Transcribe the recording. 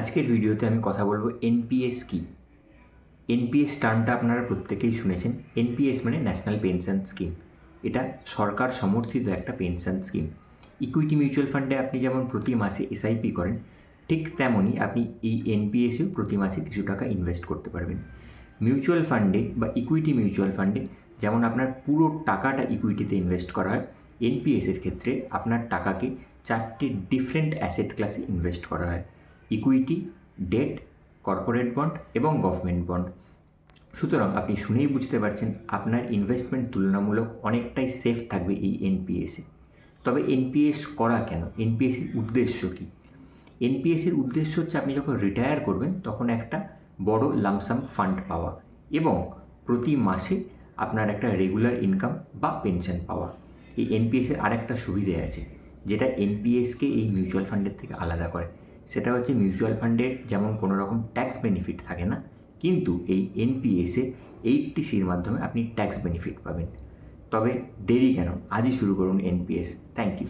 আজকের ভিডিওতে আমি কথা বলব এনপিএস কি? এনপিএস টার্মটা আপনারা প্রত্যেকেই শুনেছেন। এনপিএস মানে ন্যাশনাল পেনশন স্কিম এটা সরকার সমর্থিত একটা পেনশন স্কিম ইকুইটি মিউচুয়াল ফান্ডে আপনি যেমন প্রতি মাসে এসআইপি করেন, ঠিক তেমনই আপনি এই এনপিএসেও প্রতি মাসে কিছু টাকা ইনভেস্ট করতে পারবেন। মিউচুয়াল ফান্ডে বা ইকুইটি মিউচুয়াল ফান্ডে যেমন আপনার পুরো টাকাটা ইকুইটিতে ইনভেস্ট করা হয় এনপিএসের ক্ষেত্রে আপনার টাকাকে চারটি ডিফারেন্ট অ্যাসেট ক্লাসে ইনভেস্ট করা হয়। ইকুইটি ডেট কর্পোরেট বন্ড এবং গভর্নমেন্ট বন্ড সুতরাং আপনি শুনেই বুঝতে পারছেন আপনার ইনভেস্টমেন্ট তুলনামূলক অনেকটাই সেফ থাকবে এই এনপিএসে তবে এনপিএস করা কেন? এনপিএসের উদ্দেশ্য কী? এনপিএসের উদ্দেশ্য হচ্ছে আপনি যখন রিটায়ার করবেন তখন একটা বড় লামসাম ফান্ড পাওয়া এবং প্রতি মাসে আপনার একটা রেগুলার ইনকাম বা পেনশন পাওয়া। এই এনপিএসের আরেকটা সুবিধে আছে যেটা এনপিএসকে এই মিউচুয়াল ফান্ডের থেকে আলাদা করে। সেটা হচ্ছে মিউচুয়াল ফান্ডের যেমন কোনো রকম ট্যাক্স বেনিফিট থাকে না, কিন্তু এই এনপিএসে এইটটি সির মাধ্যমে আপনি ট্যাক্স বেনিফিট পাবেন। তবে দেরি কেন? আজই শুরু করুন এনপিএস থ্যাংক ইউ